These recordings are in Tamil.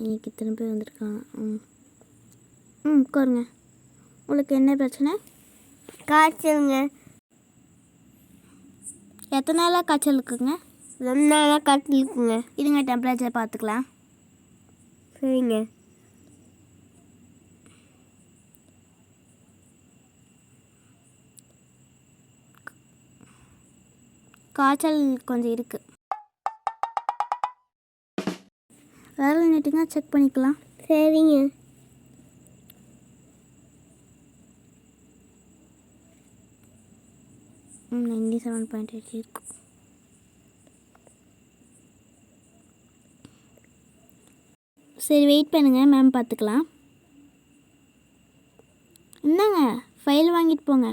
இன்னைக்கு திரும்பி வந்திருக்காங்க ம். ம் உட்காருங்க. உங்களுக்கு என்ன பிரச்சனை? காய்ச்சலுங்க. எத்தனை நாளாக காய்ச்சல் இருக்குங்க? ரெண்டு நாளாக காய்ச்சல் இருக்குங்க. இதுங்க டெம்பரேச்சர் பார்த்துக்கலாம். சரிங்க. காய்ச்சல் கொஞ்சம் இருக்குது விரல் நீட்டுங்க செக் பண்ணிக்கலாம். சரிங்க. நைன்டி செவன் பாயிண்ட் எயிட் இருக்கு. சரி வெயிட் பண்ணுங்க மேம் பார்த்துக்கலாம் என்னங்க ஃபைல் வாங்கிட்டு போங்க.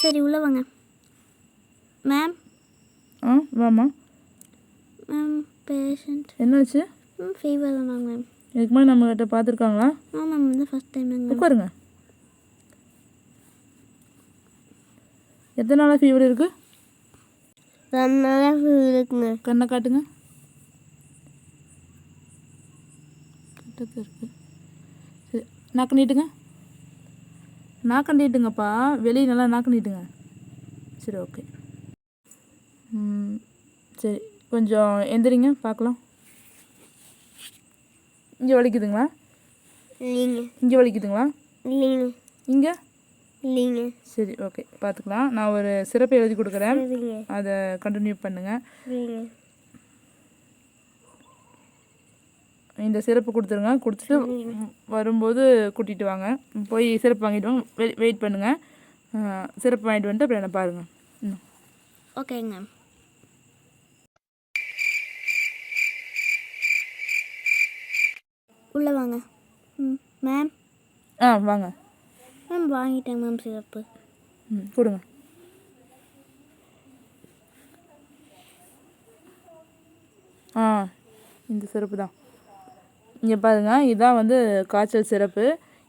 சரி உள்ளே வாங்க. மேம் ஆ வாம்மா. மேம் பேஷண்ட் என்னாச்சு? ம் ஃபீவர் தான் மேம் இதுக்கு முன்னாடி நம்மகிட்ட பார்த்துருக்காங்களா? ஆ மேம் வந்து ஃபஸ்ட் டைம் மேம் உட்காருங்க. எத்தனை நாளாக ஃபீவர் இருக்குது நாளாக fever இருக்குங்க. கண்ணை காட்டுங்க. கிட்டக்க இருக்கு. சரி நாக்கு நீட்டுங்க நாக்கு நீட்டுங்கப்பா வெளியே நல்லா நாக்கு நீட்டுங்க சரி ஓகே சரி. கொஞ்சம் எந்திரிங்க பார்க்கலாம். இங்கே வலிக்குதுங்களா? இல்லைங்க. இங்கே வலிக்குதுங்களா? இல்லைங்க. இங்கே? இல்லைங்க. சரி ஓகே. பார்த்துக்கலாம். நான் ஒரு சிறப்பு எழுதி கொடுக்குறேன். அதை கண்டினியூ பண்ணுங்கள் இந்த சிறப்பு கொடுத்துருங்க. கொடுத்துட்டு வரும்போது கூட்டிகிட்டு வாங்க. போய் சிறப்பு வாங்கிட்டு வாங்க. வெயிட் வெயிட் பண்ணுங்கள் சிறப்பு வாங்கிட்டு வந்துட்டு அப்புறம் என்ன பாருங்கள் ஓகேங்க. உள்ளே வாங்க. ம் மேம் ஆ வாங்க. மேம் வாங்கிட்டேன் மேம் சிறப்பு ம் கொடுங்க. ஆ இந்த சிறப்பு தான். இங்கே பாருங்க இதுதான் வந்து காய்ச்சல் சிறப்பு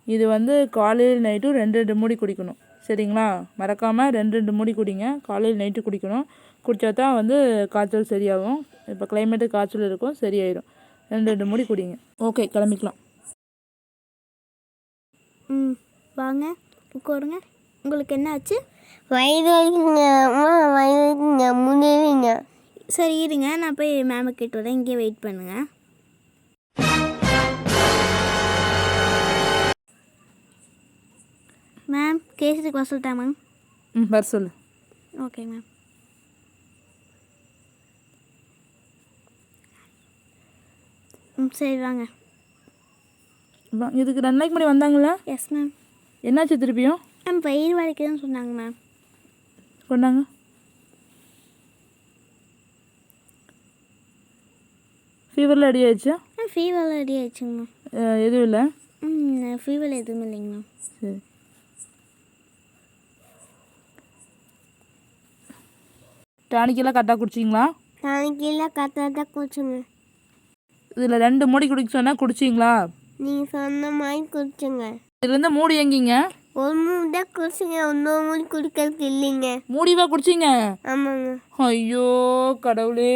இது வந்து காலையில் நைட்டும் ரெண்டு ரெண்டு மூடி குடிக்கணும். சரிங்களா? மறக்காமல் ரெண்டு ரெண்டு மூடி குடிங்க. காலையில் நைட்டு குடிக்கணும். குடித்தா தான் வந்து காய்ச்சல் சரியாகும். இப்போ கிளைமேட்டு காய்ச்சல் இருக்கும் சரியாயிடும் ரெண்டு ரெண்டு மூடி குடிங்க. ஓகே கிளம்பிக்கலாம். ம் வாங்க உட்காருங்க. உங்களுக்கு என்ன ஆச்சு வயிறு வலிக்குங்க முடியலைங்க சரி இருங்க நான் போய் மேமை கேட்டு வரேன். இங்கே வெயிட் பண்ணுங்க. மேம் கேசரிக்கு வர சொல்லிட்டா மேம் ம் வர சொல்லு. ஓகே மேம் ம் சரி வாங்க. இதுக்கு ரெண்டு நாளைக்கு முன்னாடி வந்தாங்களா எஸ் மேம் என்னாச்சு திருப்பியும்? மேம் வயிறு வலிக்குதுன்னு சொன்னாங்க மேம் கொண்டாங்க. ஃபீவரில் ரெடி ஆயிடுச்சா? மேம் ஃபீவர் ரெடி ஆயிடுச்சுங்க மேம் எதுவும் இல்லை? ம் ஃபீவர் எதுவும் இல்லைங்க மேம் சரி. டானிக்கெல்லாம் கரெக்டாக குடிச்சிங்களா? நாளைக்கு எல்லாம் கரெக்டாக தான் குடிச்சுங்க இதில் ரெண்டு மூடி குடிக்க சொன்னால் குடிச்சிங்களா? நீங்கள் சொன்ன மாதிரி குடிச்சுங்க. இதுலேருந்து மூடி எங்கிங்க? ஒரு மூணு தான் குடிச்சுங்க இன்னொரு மூணு குடிக்கிறது இல்லைங்க. மூடிவா குடிச்சிங்க? ஆமாங்க. ஐயோ கடவுளே.